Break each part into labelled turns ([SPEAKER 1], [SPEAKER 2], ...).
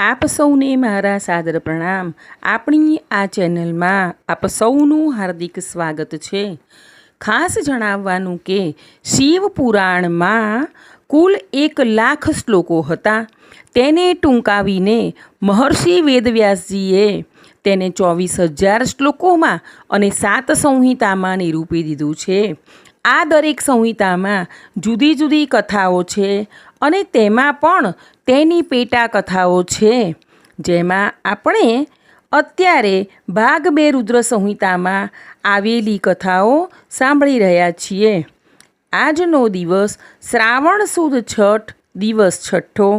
[SPEAKER 1] આપ સૌને મારા સાદર પ્રણામ. આપણી આ ચેનલમાં આપ સૌનું હાર્દિક સ્વાગત છે. ખાસ જણાવવાનું કે શિવ પુરાણમાં કુલ એક લાખ શ્લોકો હતા. તેને ટૂંકાવીને મહર્ષિ વેદવ્યાસજીએ તેને ચોવીસ હજાર શ્લોકોમાં અને સાત સંહિતામાં નિરૂપી દીધું છે. આ દરેક સંહિતામાં જુદી જુદી કથાઓ છે અને તેમાં પણ તેની પેટા કથાઓ છે, જેમાં આપણે અત્યારે ભાગ બે રુદ્ર સંહિતામાં આવેલી કથાઓ સાંભળી રહ્યા છીએ. આજનો દિવસ શ્રાવણ સુદ છઠ દિવસ છઠ્ઠો,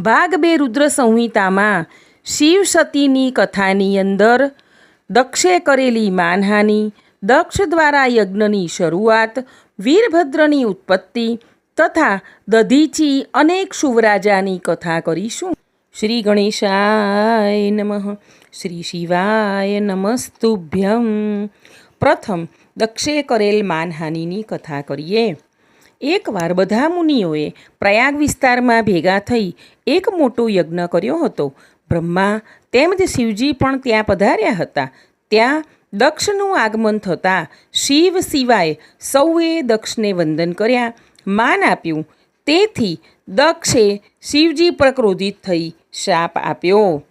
[SPEAKER 1] ભાગ બે રુદ્ર સંહિતામાં શિવ કથાની અંદર દક્ષે કરેલી માનહાની, દક્ષ દ્વારા યજ્ઞની શરૂઆત, વીરભદ્રની ઉત્પત્તિ તથા દધીચી અનેક શુવરાજાની કથા કરીશું. શ્રી ગણેશાય નમઃ, શ્રી શિવાય નમસ્તુભ્યમ પ્રથમ, દક્ષે કરેલ માનહાનિની કથા કરીએ. એકવાર બધા મુનિઓએ પ્રયાગ વિસ્તારમાં ભેગા થઈ એક મોટો યજ્ઞ કર્યો હતો. બ્રહ્મા તેમજ શિવજી પણ ત્યાં પધાર્યા હતા. ત્યાં દક્ષનું આગમન થતાં શિવ સિવાય સૌએ દક્ષને વંદન કર્યા. માન આપ્યું. તેથી દક્ષે શિવજી પ્રક્રોધિત થઈ શાપ આપ્યો.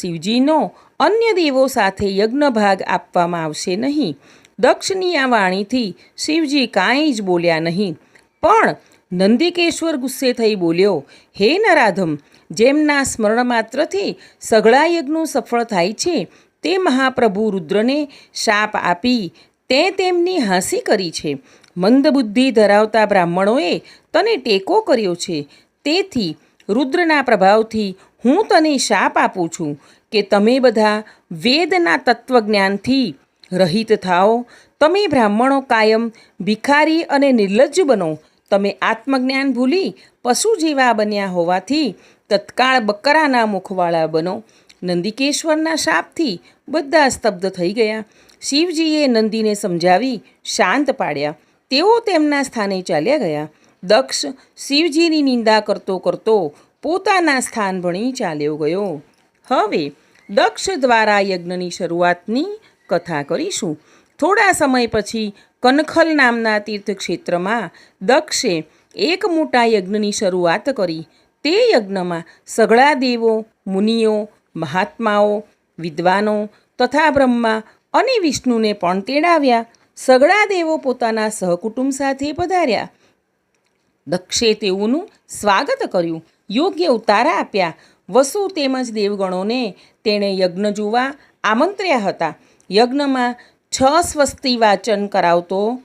[SPEAKER 1] શિવજીનો અન્ય દેવો સાથે યજ્ઞ ભાગ આપવામાં આવશે નહીં. દક્ષની આ વાણીથી શિવજી કાંઈ જ બોલ્યા નહીં. પણ નંદિકેશ્વર ગુસ્સે થઈ બોલ્યો, હે નરાધમ, જેમના સ્મરણ માત્રથી સઘળા યજ્ઞો સફળ થાય છે, તે મહાપ્રભુ રુદ્રને શાપ આપી તે તેમની હાંસી કરી છે. મંદબુદ્ધિ ધરાવતા બ્રાહ્મણોએ તને ટેકો કર્યો છે. તેથી રુદ્રના પ્રભાવથી હું તને શાપ આપું છું કે તમે બધા વેદના તત્વજ્ઞાનથી રહિત થાઓ. તમે બ્રાહ્મણો કાયમ ભિખારી અને નિર્લજ્જ બનો. તમે આત્મજ્ઞાન ભૂલી પશુ જેવા બન્યા હોવાથી તત્કાળ બકરાના મુખવાળા બનો. નંદિકેશ્વરના શાપથી બધા સ્તબ્ધ થઈ ગયા. શિવજીએ નંદીને સમજાવી શાંત પાડ્યા. તેઓ તેમના સ્થાને ચાલ્યા ગયા. દક્ષ શિવજીની નિંદા કરતો કરતો પોતાના સ્થાન ભણી ચાલ્યો ગયો. હવે દક્ષ દ્વારા યજ્ઞની શરૂઆતની કથા કરીશું. થોડા સમય પછી કનખલ નામના તીર્થક્ષેત્રમાં દક્ષે એક મોટા યજ્ઞની શરૂઆત કરી. તે યજ્ઞમાં સઘળા દેવો, મુનિઓ, મહાત્માઓ, વિદ્વાનો તથા બ્રહ્મા અને વિષ્ણુને પણ તેડાવ્યા. સઘળા દેવો પોતાના સહકુટુંબ સાથે પધાર્યા. દક્ષે તેઓનું સ્વાગત કર્યું. યોગ્ય ઉતારા આપ્યા. વસુ તેમજ દેવગણોને તેણે યજ્ઞ જોવા આમંત્ર્યા હતા. યજ્ઞમાં છ સ્વસ્તિ વાચન કરાવતો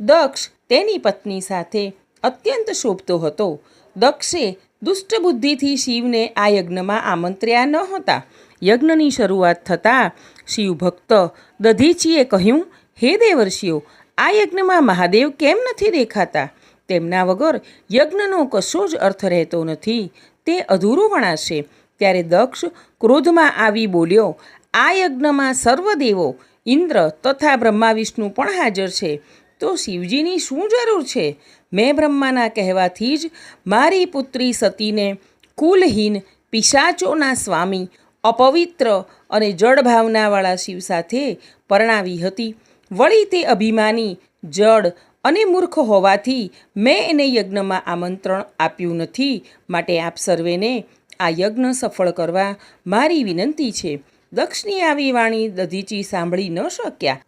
[SPEAKER 1] દક્ષ તેની પત્ની સાથે અત્યંત શોભતો હતો. દક્ષે દુષ્ટ બુદ્ધિથી શિવને આ યજ્ઞમાં આમંત્ર્યા ન હતા. યજ્ઞની શરૂઆત થતાં શિવભક્ત દધીચીએ કહ્યું હે દેવર્ષિઓ આ યજ્ઞમાં મહાદેવ કેમ નથી દેખાતા? તેમના વગર યજ્ઞનો કશો જ અર્થ રહેતો નથી. તે અધૂરું વણાશે. ત્યારે દક્ષ ક્રોધમાં આવી બોલ્યો, આ યજ્ઞમાં સર્વ દેવો, ઇન્દ્ર તથા બ્રહ્મા વિષ્ણુ પણ હાજર છે. તો શિવજીની શું જરૂર છે? મેં બ્રહ્માના કહેવાથી જ મારી પુત્રી સતીને કુલહીન, પિશાચોના સ્વામી, અપવિત્ર અને જળ ભાવનાવાળા શિવ સાથે પરણાવી હતી. વળી તે અભિમાની, જડ અને મૂર્ખ હોવાથી મેં એને યજ્ઞમાં આમંત્રણ આપ્યું નથી. માટે આપ સર્વેને આ યજ્ઞ સફળ કરવા મારી વિનંતી છે. દક્ષની આવી વાણી દધીચી સાંભળી ન શક્યા.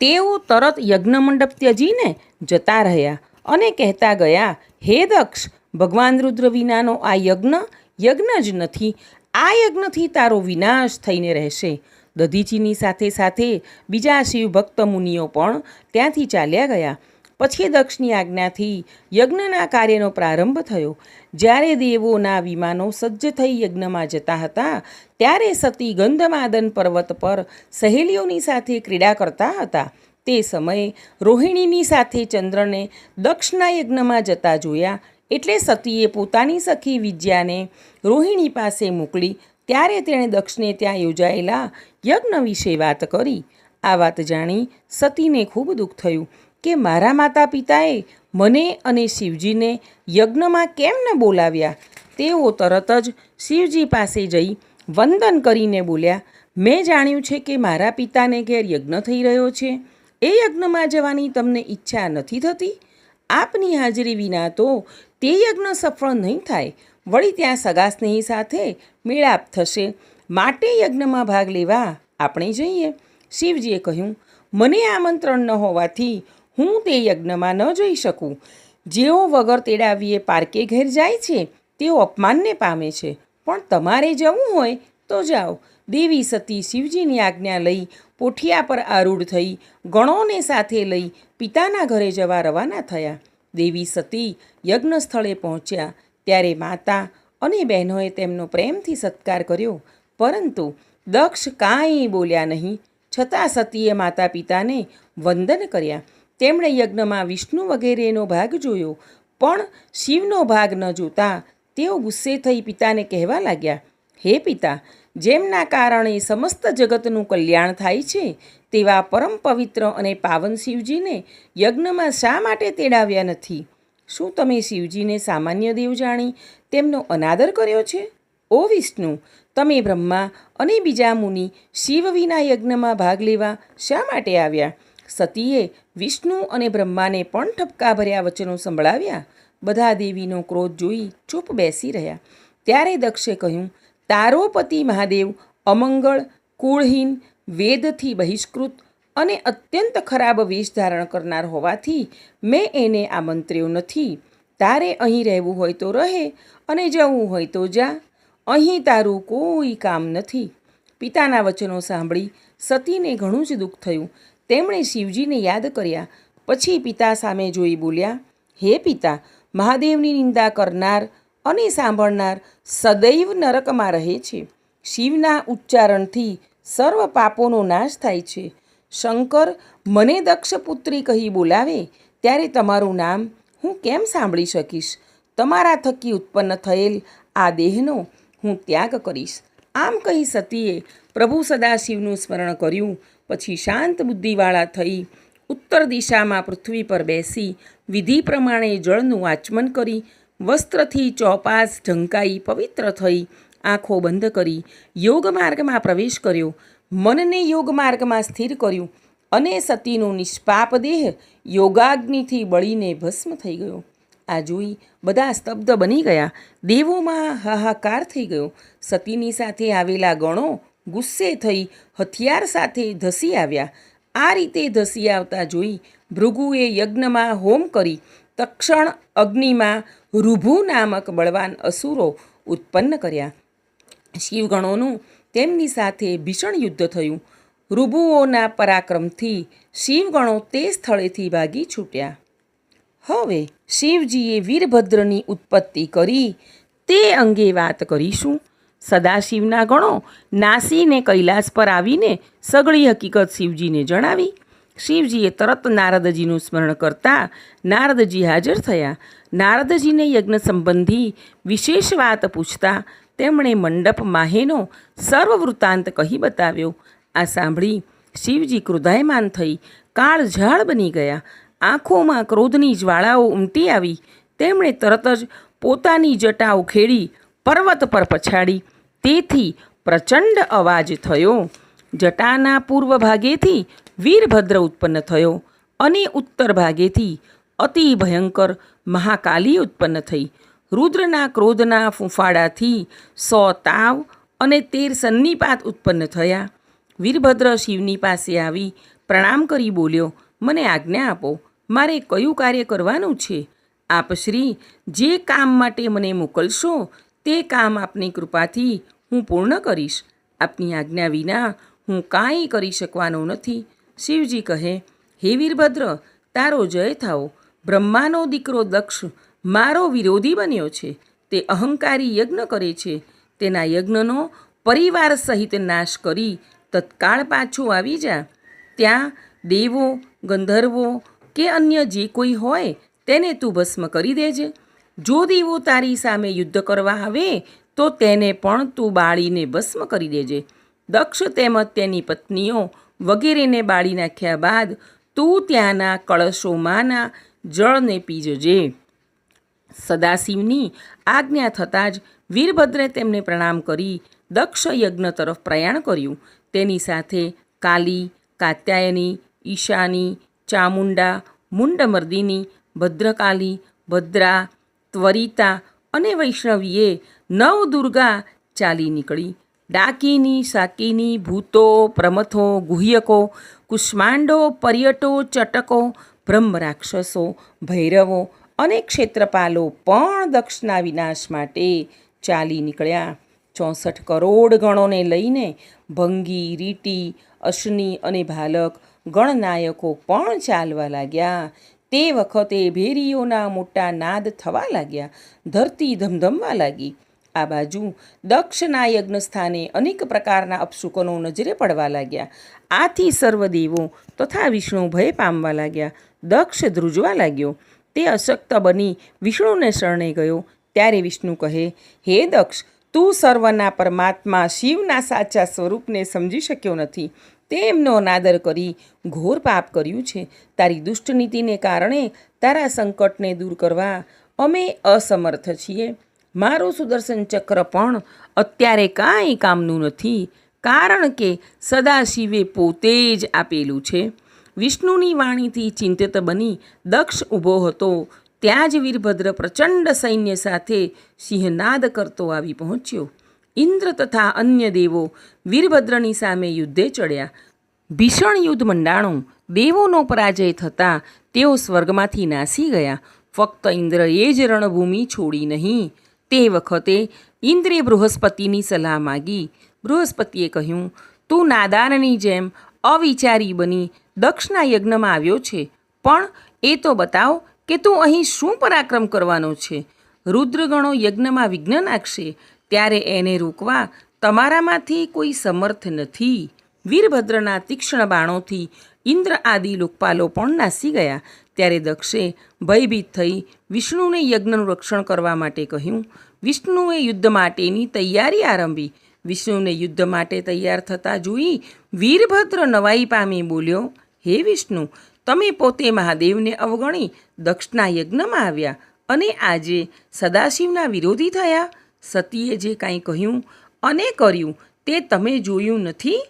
[SPEAKER 1] તેઓ તરત યજ્ઞ મંડપ ત્યજીને જતા રહ્યા અને કહેતા ગયા, હે દક્ષ, ભગવાન રુદ્ર વિનાનો આ યજ્ઞ યજ્ઞ જ નથી. આ યજ્ઞથી તારો વિનાશ થઈને રહેશે. દધીચીની સાથે સાથે બીજા શિવભક્ત મુનિઓ પણ ત્યાંથી ચાલ્યા ગયા. પછી દક્ષની આજ્ઞાથી યજ્ઞના કાર્યનો પ્રારંભ થયો. જ્યારે દેવોના વિમાનો સજ્જ થઈ યજ્ઞમાં જતા હતા, ત્યારે સતી ગંધમાદન પર્વત પર સહેલીઓની સાથે ક્રીડા કરતા હતા. તે સમયે રોહિણીની સાથે ચંદ્રને દક્ષના યજ્ઞમાં જતા જોયા એટલે સતીએ પોતાની સખી વિદ્યાને રોહિણી પાસે મોકલી ત્યારે તેણે દક્ષને ત્યાં યોજાયેલા યજ્ઞ વિશે વાત કરી. આ વાત જાણી સતીને ખૂબ દુઃખ થયું કે મારા માતા પિતાએ મને અને શિવજીને યજ્ઞમાં કેમ ન બોલાવ્યા? તેઓ તરત જ શિવજી પાસે જઈ વંદન કરીને બોલ્યા, મેં જાણ્યું છે કે મારા પિતાને ઘેર યજ્ઞ થઈ રહ્યો છે. એ યજ્ઞમાં જવાની તમને ઈચ્છા નથી થતી? આપની હાજરી વિના તો તે યજ્ઞ સફળ નહીં થાય. વળી ત્યાં સગા સ્નેહી સાથે મેળાપ થશે. માટે યજ્ઞમાં ભાગ લેવા આપણે જઈએ. શિવજીએ કહ્યું, મને આમંત્રણ ન હોવાથી હું તે યજ્ઞમાં ન જઈ શકું. જેઓ વગર તેડાવીએ પારકે ઘેર જાય છે, તેઓ અપમાનને પામે છે. પણ તમારે જવું હોય તો જાઓ. દેવી સતી શિવજીની આજ્ઞા લઈ પોઠિયા પર આરૂઢ થઈ ગણોને સાથે લઈ પિતાના ઘરે જવા રવાના થયા. દેવી સતી યજ્ઞ સ્થળે પહોંચ્યા. ત્યારે માતા અને બહેનોએ તેમનો પ્રેમથી સત્કાર કર્યો. પરંતુ દક્ષ કાંઈ બોલ્યા નહીં. છતાં સતીએ માતા પિતાને વંદન કર્યા. તેમણે યજ્ઞમાં વિષ્ણુ વગેરેનો ભાગ જોયો. પણ શિવનો ભાગ ન જોતા તેઓ ગુસ્સે થઈ પિતાને કહેવા લાગ્યા, હે પિતા, જેમના કારણે સમસ્ત જગતનું કલ્યાણ થાય છે, તેવા પરમ પવિત્ર અને પાવન શિવજીને યજ્ઞમાં શા માટે તેડાવ્યા નથી? શું તમે શિવજીને સામાન્ય દેવ જાણી તેમનો અનાદર કર્યો છે? ઓ વિષ્ણુ, તમે બ્રહ્મા અને બીજા મુનિ શિવ વિના યજ્ઞમાં ભાગ લેવા શા માટે આવ્યા? સતીએ વિષ્ણુ અને બ્રહ્માને પણ ઠપકા ભર્યા વચનો સંભળાવ્યા. બધા દેવીનો ક્રોધ જોઈ ચૂપ બેસી રહ્યા. ત્યારે દક્ષે કહ્યું તારો પતિ મહાદેવ અમંગળ, કુળહીન, વેદથી બહિષ્કૃત અને અત્યંત ખરાબ વિષ ધારણ કરનાર હોવાથી મેં એને આમંત્ર્યું નથી. તારે અહીં રહેવું હોય તો રહે અને જવું હોય તો જા. અહીં તારું કોઈ કામ નથી. પિતાના વચનો સાંભળી સતીને ઘણું જ દુઃખ થયું. તેમણે શિવજીને યાદ કર્યા. પછી પિતા સામે જોઈ બોલ્યા, હે પિતા, મહાદેવની નિંદા કરનાર અને સાંભળનાર સદૈવ નરકમાં રહે છે. શિવના ઉચ્ચારણથી સર્વ પાપોનો નાશ થાય છે. શંકર, મને દક્ષપુત્રી કહી બોલાવે, ત્યારે તમારું નામ હું કેમ સાંભળી શકીશ? તમારા થકી ઉત્પન્ન થયેલ આ દેહનો હું ત્યાગ કરીશ. આમ કહી સતીએ પ્રભુ સદાશિવનું સ્મરણ કર્યું, પછી શાંત બુદ્ધિવાળા થઈ ઉત્તર દિશામાં પૃથ્વી પર બેસી વિધિ પ્રમાણે જળનું આચમન કરી વસ્ત્રથી ચોપાસ ઢંકાઈ પવિત્ર થઈ આંખો બંધ કરી યોગ માર્ગમાં પ્રવેશ કર્યો. મનને યોગ માર્ગમાં સ્થિર કર્યું અને સતીનો નિષ્પાપ દેહ યોગાગ્નિથી બળીને ભસ્મ થઈ ગયો. આ જોઈ બધા સ્તબ્ધ બની ગયા. દેવોમાં હાહાકાર થઈ ગયો. સતીની સાથે આવેલા ગણો ગુસ્સે થઈ હથિયાર સાથે ધસી આવ્યા. આ રીતે ધસી આવતા જોઈ ભૃગુએ યજ્ઞમાં હોમ કરી તક્ષણ અગ્નિમાં રૂભુ નામક બળવાન અસુરો ઉત્પન્ન કર્યા. શિવગણોનું તેમની સાથે ભીષણ યુદ્ધ થયું. રૂબુઓના પરાક્રમથી શિવગણો તે સ્થળેથી ભાગી છૂટ્યા. હવે શિવજીએ વીરભદ્રની ઉત્પત્તિ કરી. તે અંગે વાત કરીશું. સદાશિવના ગણો નાસીને કૈલાસ પર આવીને સગળી હકીકત શિવજીને જણાવી. શિવજીએ તરત નારદજીનું સ્મરણ કરતા નારદજી હાજર થયા. નારદજીને યજ્ઞ સંબંધી વિશેષ વાત પૂછતા તેમણે મંડપ માહેનો સર્વ વૃત્તાંત કહી બતાવ્યો. આ સાંભળી શિવજી ક્રોધાયમાન થઈ કાળઝાળ બની ગયા. આંખોમાં ક્રોધની જ્વાળાઓ ઉમટી આવી. તેમણે તરત જ પોતાની જટા ઉખેડી પર્વત પર પછાડી. તેથી પ્રચંડ અવાજ થયો. જટાના પૂર્વ ભાગેથી વીરભદ્ર ઉત્પન્ન થયો અને ઉત્તર ભાગેથી અતિ ભયંકર મહાકાલી ઉત્પન્ન થઈ. રુદ્રના ક્રોધના ફૂંફાડાથી સો તાવ અને તેર સન્નિપાત ઉત્પન્ન થયા. વીરભદ્ર શિવની પાસે આવી પ્રણામ કરી બોલ્યો, મને આજ્ઞા આપો, મારે કયું કાર્ય કરવાનું છે? આપ શ્રી જે કામ માટે મને મોકલશો, તે કામ આપની કૃપાથી હું પૂર્ણ કરીશ. આપની આજ્ઞા વિના હું કાંઈ કરી શકવાનો નથી. શિવજી કહે, હે વીરભદ્ર, તારો જય થાઓ બ્રહ્માનો દીકરો દક્ષ મારો વિરોધી બન્યો છે. તે અહંકારી યજ્ઞ કરે છે. તેના યજ્ઞનો પરિવાર સહિત નાશ કરી તત્કાળ પાછો આવી જા. ત્યાં દેવો, ગંધર્વો કે અન્ય જે કોઈ હોય તેને તું ભસ્મ કરી દેજે. જો દેવો તારી સામે યુદ્ધ કરવા આવે, તો તેને પણ તું બાળીને ભસ્મ કરી દેજે. દક્ષ તેમજ તેની પત્નીઓ વગેરેને બાળી નાખ્યા બાદ તું ત્યાંના કળશોમાંના જળને પી જજે સદાશિવની આજ્ઞા થતાં જ વીરભદ્રે તેમને પ્રણામ કરી દક્ષ યજ્ઞ તરફ પ્રયાણ કર્યું. તેની સાથે કાલી, કાત્યાયની, ઈશાની, ચામુંડા, મુંડમર્દિની, ભદ્રકાલી, ભદ્રા, ત્વરિતા અને વૈષ્ણવીએ નવ દુર્ગા ચાલી નીકળી. ડાકીની, સાકીની, ભૂતો, પ્રમથો, ગુહ્યકો, કુષ્માંડો, પર્યટો, ચટકો બ્રહ્મ રાક્ષસો ભૈરવો અને ક્ષેત્રપાલો પણ દક્ષના વિનાશ માટે ચાલી નીકળ્યા. ચોસઠ કરોડ ગણોને લઈને ભંગી, રીટી, અશ્ની અને ભાલક ગણનાયકો પણ ચાલવા લાગ્યા. તે વખતે ભેરીઓના મોટા નાદ થવા લાગ્યા, ધરતી ધમધમવા લાગી. આ બાજુ દક્ષના યજ્ઞ સ્થાને અનેક પ્રકારના અપશુકનો નજરે પડવા લાગ્યા. આથી સર્વદેવો તથા વિષ્ણુ ભય પામવા લાગ્યા, દક્ષ ધ્રુજવા લાગ્યો. તે અશક્ત બની વિષ્ણુને શરણે ગયો. ત્યારે વિષ્ણુ કહે, હે દક્ષ, તું સર્વના પરમાત્મા શિવના સાચા સ્વરૂપને સમજી શક્યો નથી. તે એમનો અનાદર કરી ઘોર પાપ કર્યું છે. તારી દુષ્ટ નીતિને કારણે તારા સંકટને દૂર કરવા અમે અસમર્થ છીએ. મારું સુદર્શન ચક્ર પણ અત્યારે કાંઈ કામનું નથી. કારણ કે સદાશિવે પોતે જ આપેલું છે. વિષ્ણુની વાણીથી ચિંતિત બની દક્ષ ઊભો હતો. ત્યાં જ વીરભદ્ર પ્રચંડ સૈન્ય સાથે સિંહનાદ કરતો આવી પહોંચ્યો. ઇન્દ્ર તથા અન્ય દેવો વીરભદ્રની સામે યુદ્ધે ચડ્યા. ભીષણ યુદ્ધ મંડાણું દેવોનો પરાજય થતાં તેઓ સ્વર્ગમાંથી નાસી ગયા. ફક્ત ઇન્દ્રએ જ રણભૂમિ છોડી નહીં, તે વખતે ઇન્દ્રે બૃહસ્પતિની સલાહ માગી. બૃહસ્પતિએ કહ્યું, તું નાદાનની જેમ અવિચારી બની દક્ષના યજ્ઞમાં આવ્યો છે. પણ એ તો બતાવ કે તું અહીં શું પરાક્રમ કરવાનો છે? રુદ્રગણો યજ્ઞમાં વિઘ્ન નાખશે, ત્યારે એને રોકવા તમારામાંથી કોઈ સમર્થ નથી. વીરભદ્રના તીક્ષ્ણ બાણોથી ઇન્દ્ર આદિ લોકપાલો પણ નાસી ગયા. ત્યારે દક્ષે ભયભીત થઈ વિષ્ણુને યજ્ઞનું રક્ષણ કરવા માટે કહ્યું, વિષ્ણુએ યુદ્ધ માટેની તૈયારી આરંભી. વિષ્ણુને યુદ્ધ માટે તૈયાર થતાં જોઈ વીરભદ્ર નવાઈ પામી બોલ્યો, હે વિષ્ણુ, તમે પોતે મહાદેવને અવગણી દક્ષના યજ્ઞમાં આવ્યા અને આજે સદાશિવના વિરોધી થયા? સતીએ જે કાંઈ કહ્યું અને કર્યું તે તમે જોયું નથી?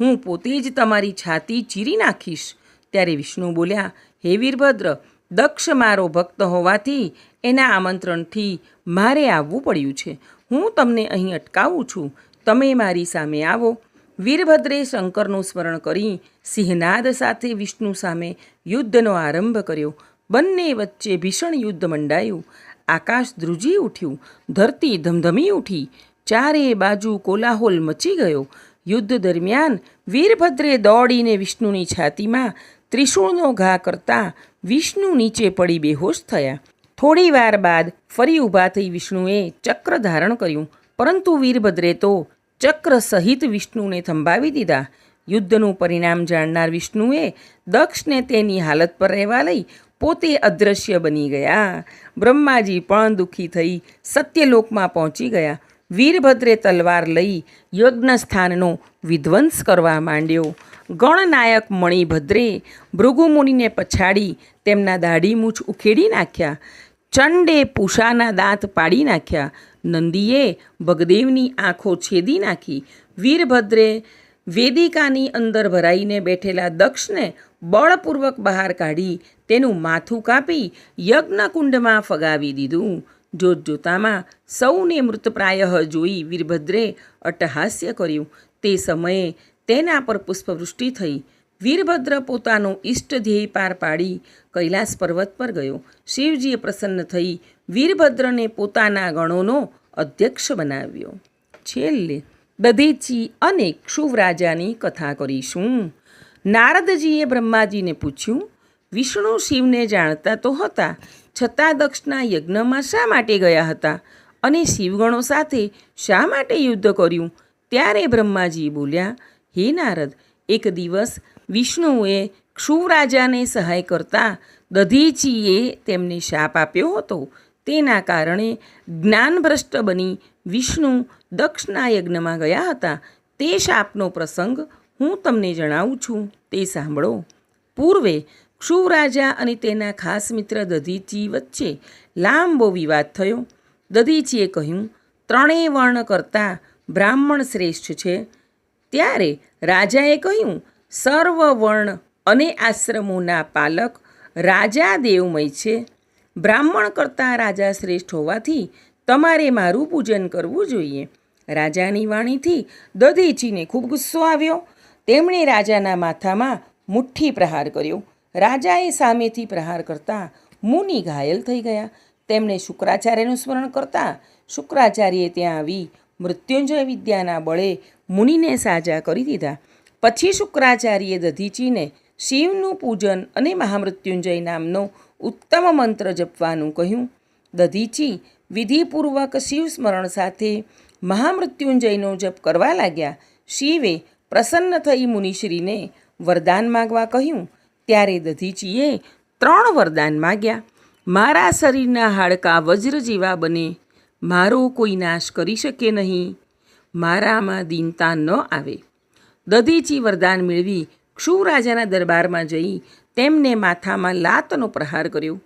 [SPEAKER 1] હું પોતે જ તમારી છાતી ચીરી નાખીશ. ત્યારે વિષ્ણુ બોલ્યા, હે વીરભદ્ર, દક્ષ મારો ભક્ત હોવાથી એના આમંત્રણથી મારે આવવું પડ્યું છે. હું તમને અહીં અટકાવું છું. તમે મારી સામે આવો. વીરભદ્રે શંકરનું સ્મરણ કરી સિંહનાદ સાથે વિષ્ણુ સામે યુદ્ધનો આરંભ કર્યો. બંને વચ્ચે ભીષણ યુદ્ધ મંડાયું. આકાશ ધ્રુજી ઉઠ્યું. ધરતી ધમધમી ઉઠી. ચારે બાજુ કોલાહોલ મચી ગયો. યુદ્ધ દરમિયાન વીરભદ્રે દોડીને વિષ્ણુની છાતીમાં ત્રિશુળનો ઘા કરતા વિષ્ણુ નીચે પડી બેહોશ થયા. થોડી વાર બાદ ફરી ઊભા થઈ વિષ્ણુએ ચક્ર ધારણ કર્યું. પરંતુ વીરભદ્રે તો ચક્ર સહિત વિષ્ણુને થંભાવી દીધા. યુદ્ધનું પરિણામ જાણનાર વિષ્ણુએ દક્ષને તેની હાલત પર રહેવા લઈ પોતે અદૃશ્ય બની ગયા. બ્રહ્માજી પણ દુઃખી થઈ સત્યલોકમાં પહોંચી ગયા. વીરભદ્રે તલવાર લઈ યજ્ઞ સ્થાનનો વિધ્વંસ કરવા માંડ્યો. ગણનાયક મણિભદ્રે ભૃગુમુનિને પછાડી તેમના દાઢી મૂછ ઉખેડી નાખ્યા. ચંડે પૂષાના દાંત પાડી નાખ્યા. નંદીએ ભગદેવની આંખો છેદી નાખી. વીરભદ્રે વેદિકાની અંદર ભરાઈને બેઠેલા દક્ષને બળપૂર્વક બહાર કાઢી તેનું માથું કાપી યજ્ઞકુંડમાં ફગાવી દીધું. જોત જોતામાં સૌને મૃતપ્રાયઃ જોઈ વીરભદ્રે અટ્ટહાસ્ય કર્યું. તે સમયે તેના પર પુષ્પવૃષ્ટિ થઈ. વીરભદ્ર પોતાનો ઈષ્ટ ધ્યેય પાર પાડી કૈલાસ પર્વત પર ગયો. શિવજીએ પ્રસન્ન થઈ વીરભદ્રને પોતાના ગણોનો અધ્યક્ષ બનાવ્યો. છેલ્લે દધેચી અને ક્ષુવરાજાની કથા કરીશું. નારદજીએ બ્રહ્માજીને પૂછ્યું, વિષ્ણુ શિવને જાણતા તો હતા, છતાં દક્ષના યજ્ઞમાં શા માટે ગયા હતા? અને શિવગણો સાથે શા માટે યુદ્ધ કર્યું? ત્યારે બ્રહ્માજી બોલ્યા, હે નારદ, એક દિવસ વિષ્ણુએ ક્ષુવરાજાને સહાય કરતા દધીચીએ તેમને શાપ આપ્યો હતો. તેના કારણે જ્ઞાનભ્રષ્ટ બની વિષ્ણુ દક્ષના યજ્ઞમાં ગયા હતા. તે શાપનો પ્રસંગ હું તમને જણાવું છું. તે સાંભળો. પૂર્વે ક્ષુવરાજા અને તેના ખાસ મિત્ર દધીચી વચ્ચે લાંબો વિવાદ થયો. દધીચીએ કહ્યું, ત્રણેય વર્ણ કરતાં બ્રાહ્મણ શ્રેષ્ઠ છે. ત્યારે રાજાએ કહ્યું સર્વ વર્ણ અને આશ્રમોના પાલક રાજા દેવમય છે. બ્રાહ્મણ કરતાં રાજા શ્રેષ્ઠ હોવાથી તમારે મારું પૂજન કરવું જોઈએ. રાજાની વાણીથી દધીચીને ખૂબ ગુસ્સો આવ્યો. તેમણે રાજાના માથામાં મુઠ્ઠી પ્રહાર કર્યો. રાજાએ સામેથી પ્રહાર કરતાં મુનિ ઘાયલ થઈ ગયા. તેમણે શુક્રાચાર્યનું સ્મરણ કરતા શુક્રાચાર્યએ ત્યાં આવી મૃત્યુંજય વિદ્યાના બળે મુનિને સાજા કરી દીધા. પછી શુક્રાચાર્યે દધીચીને શિવનું પૂજન અને મહામૃત્યુંજય નામનો ઉત્તમ મંત્ર જપવાનું કહ્યું. દધીચી વિધિપૂર્વક શિવ સ્મરણ સાથે મહામૃત્યુંજયનો જપ કરવા લાગ્યા. શિવે પ્રસન્ન થઈ મુનિશ્રીને વરદાન માગવા કહ્યું. ત્યારે દધીચીએ ત્રણ વરદાન માગ્યા. મારા શરીરના હાડકાં વજ્ર જેવા બને. મારો કોઈ નાશ કરી શકે નહીં. મારામાં દીનતા ન આવે. દધીચી વરદાન મેળવી ક્ષુરાજાના દરબારમાં જઈ તેમને માથામાં લાતનો પ્રહાર કર્યો.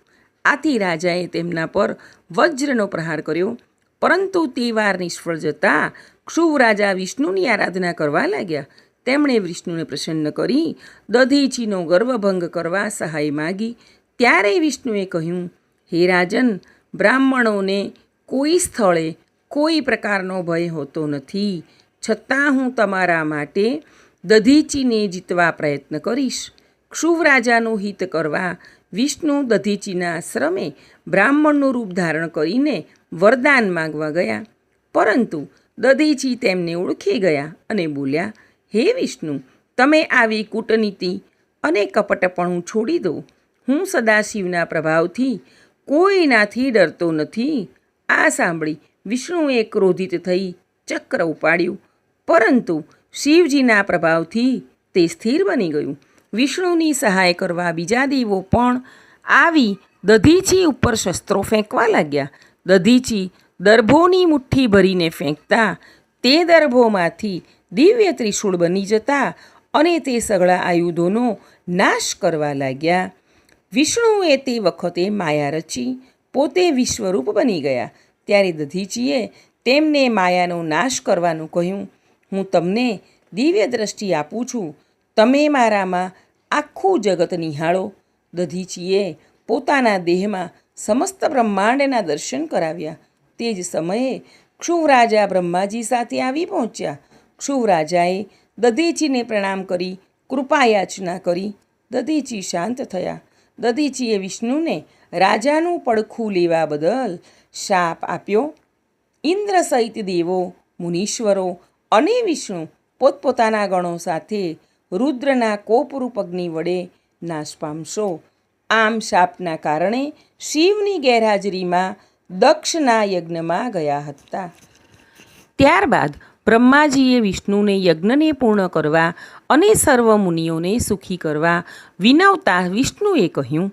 [SPEAKER 1] આથી રાજાએ તેમના પર વજ્રનો પ્રહાર કર્યો. પરંતુ તે વાર નિષ્ફળ જતાં ક્ષુરાજા વિષ્ણુની આરાધના કરવા લાગ્યા. તેમણે વિષ્ણુને પ્રસન્ન કરી દધીચીનો ગર્વભંગ કરવા સહાય માગી. ત્યારે વિષ્ણુએ કહ્યું, હે રાજન, બ્રાહ્મણોને કોઈ સ્થળે કોઈ પ્રકારનો ભય હોતો નથી. છતાં હું તમારા માટે દધીચીને જીતવા પ્રયત્ન કરીશ. ક્ષુવ રાજાનું હિત કરવા વિષ્ણુ દધીચીના આશ્રમે બ્રાહ્મણનું રૂપ ધારણ કરીને વરદાન માગવા ગયા. પરંતુ દધીચી તેમને ઓળખી ગયા અને બોલ્યા, હે વિષ્ણુ, તમે આવી કૂટનીતિ અને કપટપણું છોડી દો. હું સદાશિવના પ્રભાવથી કોઈનાથી ડરતો નથી. આ સાંભળી વિષ્ણુએ ક્રોધિત થઈ ચક્ર ઉપાડ્યું. પરંતુ શિવજીના પ્રભાવથી તે સ્થિર બની ગયું. વિષ્ણુની સહાય કરવા બીજા દેવો પણ આવી દધીચી ઉપર શસ્ત્રો ફેંકવા લાગ્યા. દધીચી દર્ભોની મુઠ્ઠી ભરીને ફેંકતા તે દર્ભોમાંથી દિવ્ય ત્રિશૂળ બની જતા અને તે સગળા આયુધોનો નાશ કરવા લાગ્યા. વિષ્ણુએ તે વખતે માયા રચી પોતે વિશ્વરૂપ બની ગયા. ત્યારે દધીચીએ તેમને માયાનો નાશ કરવાનું કહ્યું. હું તમને દિવ્ય દ્રષ્ટિ આપું છું. તમે મારામાં આખું જગત નિહાળો. દધીચીએ પોતાના દેહમાં સમસ્ત બ્રહ્માંડના દર્શન કરાવ્યા. તે જ સમયે ક્ષુવરાજા બ્રહ્માજી સાથે આવી પહોંચ્યા. ક્ષુવરાજાએ દધીચીને પ્રણામ કરી, કૃપાયાચના કરી. દધીચી શાંત થયા. દધીચીએ વિષ્ણુને રાજાનું પડખું લેવા બદલ શાપ આપ્યો. ઇન્દ્ર સહિત દેવો, મુનીશ્વરો અને વિષ્ણુ પોતપોતાના ગણો સાથે રુદ્રના કોપરૂપ અગ્નિ વડે નાશ પામશો. આમ શાપના કારણે શિવની ગેરહાજરીમાં દક્ષના યજ્ઞમાં ગયા હતા. ત્યારબાદ બ્રહ્માજીએ વિષ્ણુને યજ્ઞને પૂર્ણ કરવા અને સર્વ મુનિઓને સુખી કરવા વિનવતા વિષ્ણુએ કહ્યું,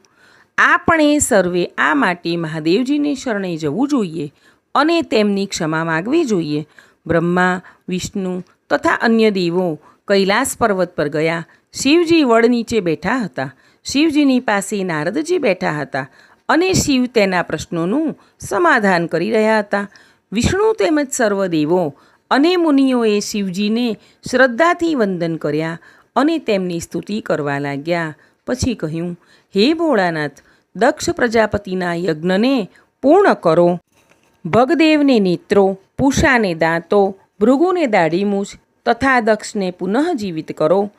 [SPEAKER 1] આપણે સર્વે આ માટે મહાદેવજીને શરણે જવું જોઈએ અને તેમની ક્ષમા માગવી જોઈએ. બ્રહ્મા, વિષ્ણુ તથા અન્ય દેવો કૈલાસ પર્વત પર ગયા. શિવજી વડ નીચે બેઠા હતા. શિવજીની પાસે નારદજી બેઠા હતા અને શિવ તેના પ્રશ્નોનું સમાધાન કરી રહ્યા હતા. વિષ્ણુ તેમજ સર્વ દેવો અને મુનિઓએ શિવજીને શ્રદ્ધાથી વંદન કર્યા અને તેમની સ્તુતિ કરવા લાગ્યા. પછી કહ્યું, હે ભોળાનાથ, દક્ષ પ્રજાપતિના યજ્ઞને પૂર્ણ કરો. ભગદેવને નેત્રો, પૂષાને દાંતો, ભૃગુને દાઢીમૂછ તથા દક્ષને પુનઃજીવિત કરો.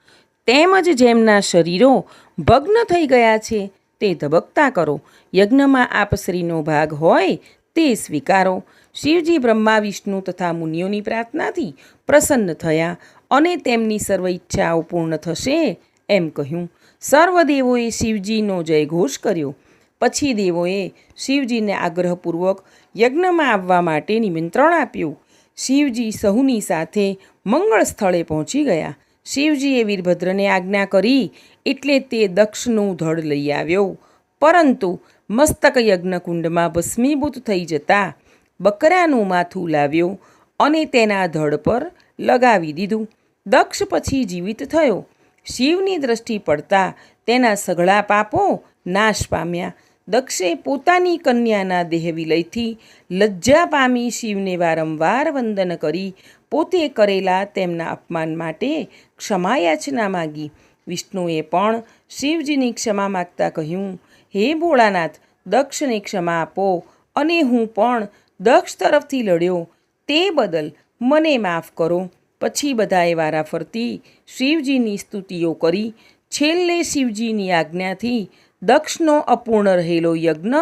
[SPEAKER 1] તેમજ જેમના શરીરો ભગ્ન થઈ ગયા છે તે ધબકતા કરો. યજ્ઞમાં આપ શ્રીનો ભાગ હોય તે સ્વીકારો. શિવજી બ્રહ્મા, વિષ્ણુ તથા મુનિઓની પ્રાર્થનાથી પ્રસન્ન થયા અને તેમની સર્વ ઈચ્છાઓ પૂર્ણ થશે એમ કહ્યું. સર્વદેવોએ શિવજીનો જયઘોષ કર્યો. પછી દેવોએ શિવજીને આગ્રહપૂર્વક યજ્ઞમાં આવવા માટે નિમંત્રણ આપ્યું. શિવજી સહુની સાથે મંગળ સ્થળે પહોંચી ગયા. શિવજીએ વીરભદ્રને આજ્ઞા કરી એટલે તે દક્ષનું ધડ લઈ આવ્યો. પરંતુ મસ્તક યજ્ઞકુંડમાં ભસ્મીભૂત થઈ જતા બકરાનું માથું લાવ્યો અને તેના ધડ પર લગાવી દીધું. દક્ષ પછી જીવિત થયો. શિવની દ્રષ્ટિ પડતા તેના સઘળા પાપો નાશ પામ્યા. દક્ષે પોતાની કન્યાના દેહ વિલયથી લજ્જા પામી શિવને વારંવાર વંદન કરી પોતે કરેલા તેમના અપમાન માટે ક્ષમાયાચના માગી. વિષ્ણુએ પણ શિવજીની ક્ષમા માગતા કહ્યું, હે ભોળાનાથ, દક્ષને ક્ષમા આપો અને હું પણ દક્ષ તરફથી લડ્યો. તે બદલ મને માફ કરો. પછી બધાએ વારા ફરતી શિવજીની સ્તુતિઓ કરી. છેલ્લે શિવજીની આજ્ઞાથી દક્ષનો અપૂર્ણ રહેલો યજ્ઞ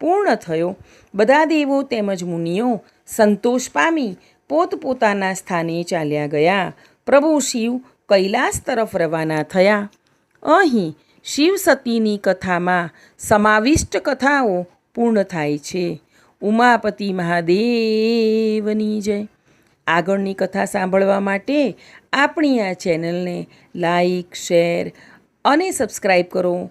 [SPEAKER 1] પૂર્ણ થયો. બધા દેવો તેમજ મુનિઓ સંતોષ પામી પોતપોતાના સ્થાને ચાલ્યા ગયા. પ્રભુ શિવ કૈલાસ તરફ રવાના થયા. અહીં શિવ સતીની કથામાં સમાવિષ્ટ કથાઓ પૂર્ણ થાય છે. ઉમાપતિ મહાદેવની જય. આગળની કથા સાંભળવા માટે આપણી આ ચેનલને લાઈક, શેર અને સબસ્ક્રાઈબ કરો.